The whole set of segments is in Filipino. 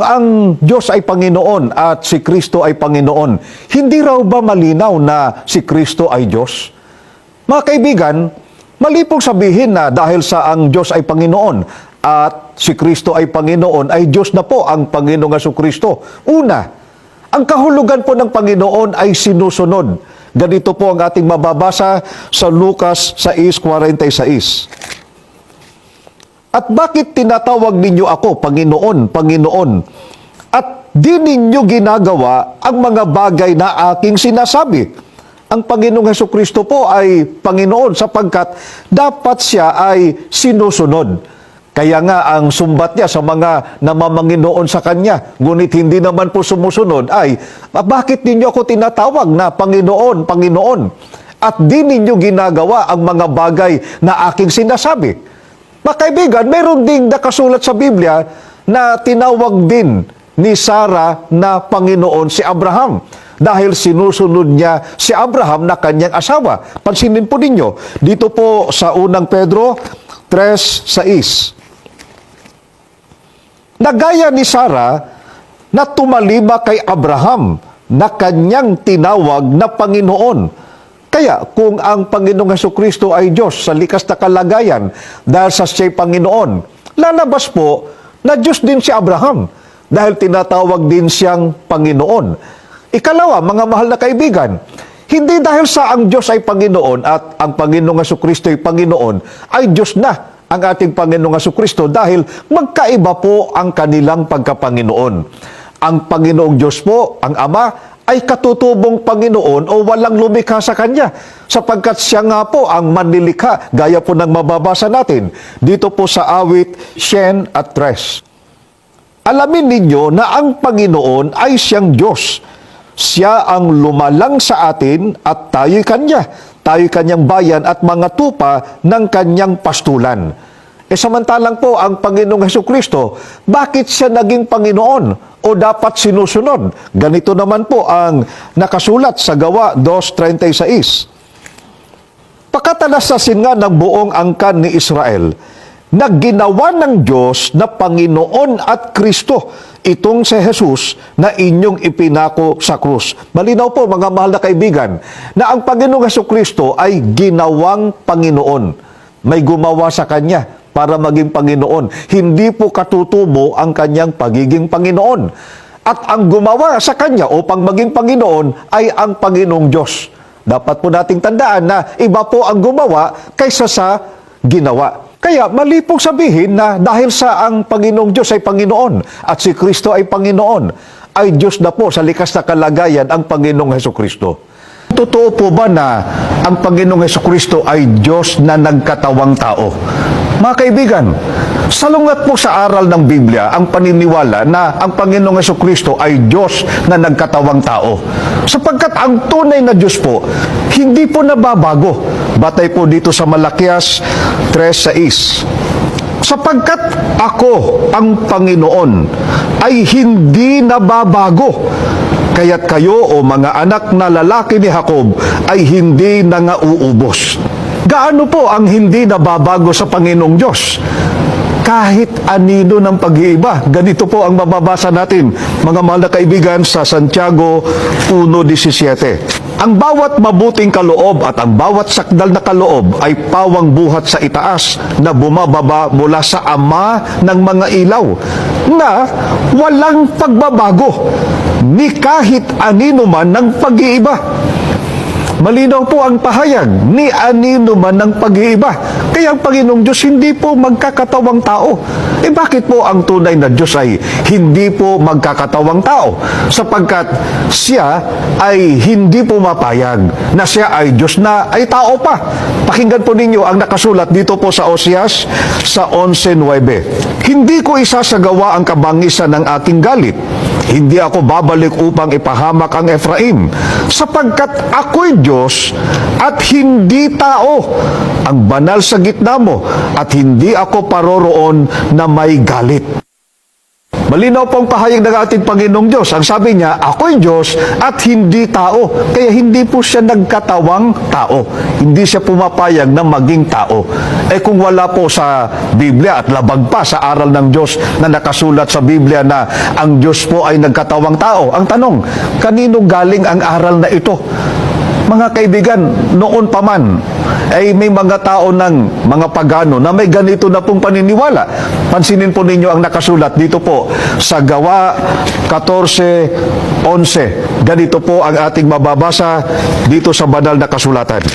Kung ang Diyos ay Panginoon at si Kristo ay Panginoon, hindi raw ba malinaw na si Kristo ay Diyos? Mga kaibigan, mali pong sabihin na dahil sa ang Diyos ay Panginoon at si Kristo ay Panginoon, ay Diyos na po ang Panginoong Heso Kristo. Una, ang kahulugan po ng Panginoon ay sinusunod. Ganito po ang ating mababasa sa Lucas 6.46. At bakit tinatawag ninyo ako, Panginoon, Panginoon? At di ninyo ginagawa ang mga bagay na aking sinasabi. Ang Panginoong Heso Kristo po ay Panginoon sapagkat dapat siya ay sinusunod. Kaya nga ang sumbat niya sa mga namamanginoon sa kanya, ngunit hindi naman po sumusunod, ay bakit ninyo ako tinatawag na Panginoon, Panginoon? At di ninyo ginagawa ang mga bagay na aking sinasabi. Mga kaibigan, meron ding nakasulat sa Biblia na tinawag din ni Sarah na Panginoon si Abraham dahil sinusunod niya si Abraham na kanyang asawa. Pansinin po ninyo, dito po sa unang Pedro 3.6. Nagaya ni Sarah na tumalima kay Abraham na kanyang tinawag na Panginoon. Kaya kung ang Panginoong Heso Kristo ay Diyos sa likas na kalagayan dahil sa siya'y Panginoon, lalabas po na Diyos din si Abraham dahil tinatawag din siyang Panginoon. Ikalawa, mga mahal na kaibigan, hindi dahil sa ang Diyos ay Panginoon at ang Panginoong Heso Kristo ay Panginoon, ay Diyos na ang ating Panginoong Heso Kristo dahil magkaiba po ang kanilang pagkapanginoon. Ang Panginoong Diyos po, ang Ama, ay katutubong Panginoon o walang lumikha sa Kanya sapagkat siya nga po ang manlilikha gaya po ng mababasa natin dito po sa awit Shen at Tres. Alamin ninyo na ang Panginoon ay siyang Diyos. Siya ang lumalang sa atin at tayo'y Kanya. Tayo'y Kanyang bayan at mga tupa ng Kanyang pastulan. E samantalang po ang Panginoong Heso Kristo, bakit siya naging Panginoon o dapat sinusunod? Ganito naman po ang nakasulat sa Gawa 2.36. Pakatalasasin nga ng buong angkan ni Israel na ginawa ng Diyos na Panginoon at Kristo itong si Jesus na inyong ipinako sa krus. Malinaw po mga mahal na kaibigan na ang Panginoong Heso Kristo ay ginawang Panginoon. May gumawa sa Kanya para maging Panginoon. Hindi po katutubo ang Kanyang pagiging Panginoon. At ang gumawa sa Kanya upang maging Panginoon ay ang Panginoong Diyos. Dapat po nating tandaan na iba po ang gumawa kaysa sa ginawa. Kaya mali pong sabihin na dahil sa ang Panginoong Diyos ay Panginoon at si Kristo ay Panginoon, ay Diyos na po sa likas na kalagayan ang Panginoong Heso Kristo. Totoo po ba na ang Panginoong Heso Kristo ay Diyos na nagkatawang tao? Mga kaibigan, salungat po sa aral ng Biblia ang paniniwala na ang Panginoong Heso Kristo ay Diyos na nagkatawang tao. Sapagkat ang tunay na Diyos po, hindi po nababago. Batay po dito sa Malakias 3.6 sapagkat ako ang Panginoon ay hindi nababago. Kaya't kayo o mga anak na lalaki ni Jacob ay hindi nangauubos. Gaano po ang hindi nababago sa Panginoong Diyos? Kahit anino ng pag-iiba. Ganito po ang mababasa natin, mga mahal na kaibigan, sa Santiago 1.17. Ang bawat mabuting kaloob at ang bawat sakdal na kaloob ay pawang buhat sa itaas na bumababa mula sa ama ng mga ilaw na walang pagbabago ni kahit anino man ng pag-iiba. Malinaw po ang pahayag ni anino man ng pag-iiba. Kaya ang Panginoong Diyos hindi po magkakatawang tao. Eh bakit po ang tunay na Diyos ay hindi po magkakatawang tao? Sapagkat siya ay hindi po mapayag na siya ay Diyos na ay tao pa. Pakinggan po ninyo ang nakasulat dito po sa Osias sa 11.9. Hindi ko isasagawa ang kabangisan ng aking galit hindi ako babalik upang ipahamak ang Efraim, sapagkat ako'y Diyos at hindi tao, ang banal sa gitna mo, at hindi ako paroroon na may galit. Malinaw pong pahayag ng ating Panginoong Diyos. Ang sabi niya, ako'y Diyos at hindi tao. Kaya hindi po siya nagkatawang tao. Hindi siya pumapayag na maging tao. Eh kung wala po sa Biblia at labag pa sa aral ng Diyos na nakasulat sa Biblia na ang Diyos po ay nagkatawang tao. Ang tanong, kanino galing ang aral na ito? Mga kaibigan, noon pa man, ay may mga tao ng mga pagano na may ganito na pong paniniwala. Pansinin po ninyo ang nakasulat dito po sa Gawa 14.11. Ganito po ang ating mababasa dito sa banal na kasulatan.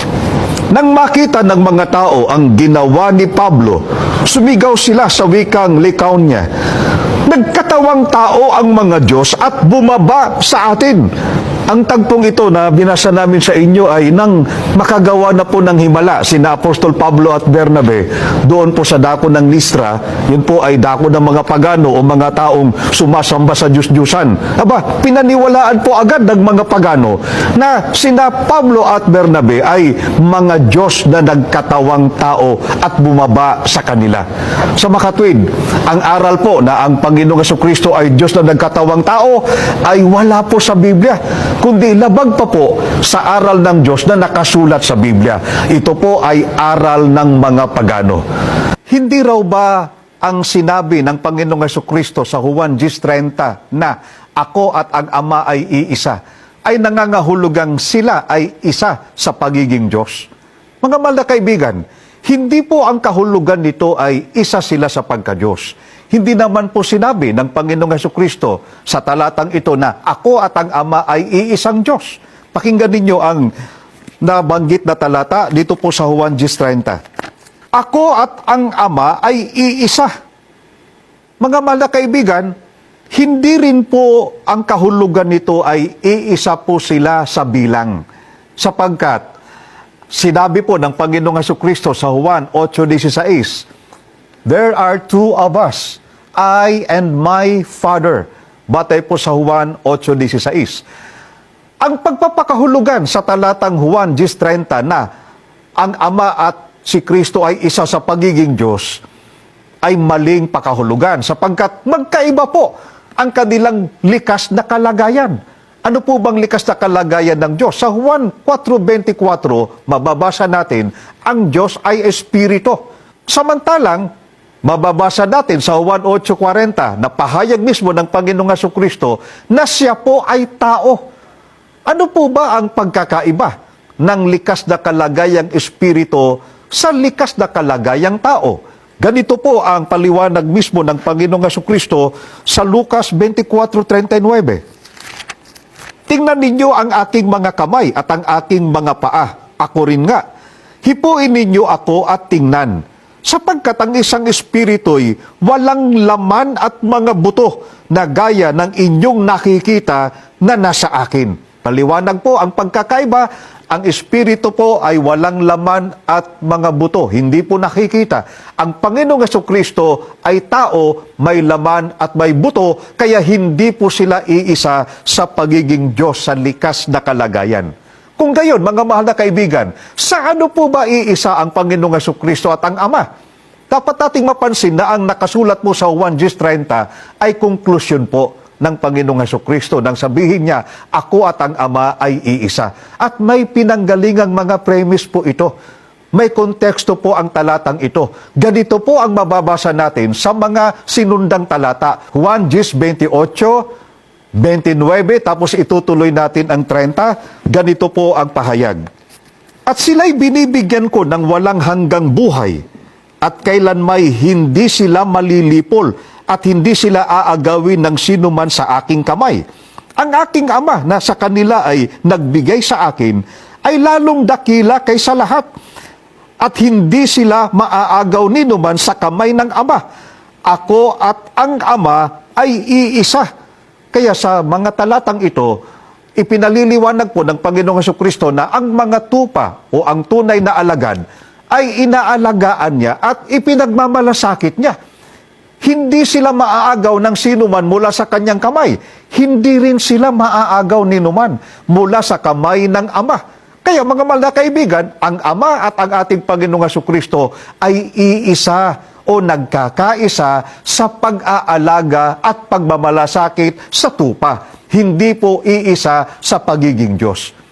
Nang makita ng mga tao ang ginawa ni Pablo, sumigaw sila sa wikang likaw niya. Nagkatawang tao ang mga Diyos at bumaba sa atin. Ang tagpong ito na binasa namin sa inyo ay nang makagawa na po ng himala sina Apostol Pablo at Bernabe doon po sa dako ng Listra. Yun po ay dako ng mga pagano o mga taong sumasamba sa Diyos-Diyusan. Aba, pinaniwalaan po agad ng mga pagano na sina Pablo at Bernabe ay mga Diyos na nagkatawang tao at bumaba sa kanila. Sa makatwid, ang aral po na ang Panginoong Kristo ay Diyos na nagkatawang tao ay wala po sa Biblia kundi labag pa po sa aral ng Diyos na nakasulat sa Biblia. Ito po ay aral ng mga pagano. Hindi raw ba ang sinabi ng Panginoong Yeso Kristo sa Juan 10.30 na ako at ang Ama ay iisa, ay nangangahulugang sila ay isa sa pagiging Diyos? Mga mahal na kaibigan, hindi po ang kahulugan nito ay isa sila sa pagka-Diyos. Hindi naman po sinabi ng Panginoong Heso Kristo sa talatang ito na ako at ang Ama ay iisang Diyos. Pakinggan ninyo ang nabanggit na talata dito po sa Juan 10.30. Ako at ang Ama ay iisa. Mga mahal na kaibigan, hindi rin po ang kahulugan nito ay iisa po sila sa bilang. Sapagkat sinabi po ng Panginoong Heso Kristo sa Juan 8.16, There are two of us, I and my Father. Batay po sa Juan 8.16. Ang pagpapakahulugan sa talatang Juan 10.30 na ang Ama at si Kristo ay isa sa pagiging Diyos, ay maling pakahulugan sapagkat magkaiba po ang kanilang likas na kalagayan. Ano po bang likas na kalagayan ng Diyos? Sa Juan 4.24, mababasa natin, ang Diyos ay Espiritu. Samantalang, mababasa natin sa Juan 8.40 na pahayag mismo ng Panginoong Heso Kristo na siya po ay tao. Ano po ba ang pagkakaiba ng likas na kalagayang espiritu sa likas na kalagayang tao? Ganito po ang paliwanag mismo ng Panginoong Kristo sa Lucas 24.39. Tingnan ninyo ang aking mga kamay at ang aking mga paa. Ako rin nga. Hipuin ninyo ako at tingnan. Sapagkat ang isang espiritu'y walang laman at mga buto na gaya ng inyong nakikita na nasa akin. Paliwanag po ang pagkakaiba, ang espiritu po ay walang laman at mga buto, hindi po nakikita. Ang Panginoong Yeso Kristo ay tao, may laman at may buto, kaya hindi po sila iisa sa pagiging Diyos sa likas na kalagayan. Kung gayon, mga mahal na kaibigan, sa ano po ba iisa ang Panginoong Yeso Kristo at ang Ama? Dapat nating mapansin na ang nakasulat mo sa 1 30 ay konklusyon po ng Panginoong Heso Kristo nang sabihin niya, ako at ang Ama ay iisa. At may pinanggalingang mga premise po ito. May konteksto po ang talatang ito. Ganito po ang mababasa natin sa mga sinundang talata. Juan 10, 28, 29, tapos itutuloy natin ang 30. Ganito po ang pahayag. At sila'y binibigyan ko ng walang hanggang buhay at kailan may hindi sila malilipol at hindi sila aagawin ng sino man sa aking kamay. Ang aking ama na sa kanila ay nagbigay sa akin ay lalong dakila kaysa lahat at hindi sila maaagaw ni numan sa kamay ng ama. Ako at ang ama ay iisa. Kaya sa mga talatang ito, ipinaliliwanag po ng Panginoong Heso Kristo na ang mga tupa o ang tunay na alagad ay inaalagaan niya at ipinagmamalasakit niya. Hindi sila maaagaw ng sinuman mula sa kanyang kamay. Hindi rin sila maaagaw ni numan mula sa kamay ng Ama. Kaya mga mahal na kaibigan, ang Ama at ang ating Panginoong Kristo ay iisa. o nagkakaisa sa pag-aalaga at pagmamalasakit sa tupa. Hindi po iisa sa pagiging Diyos.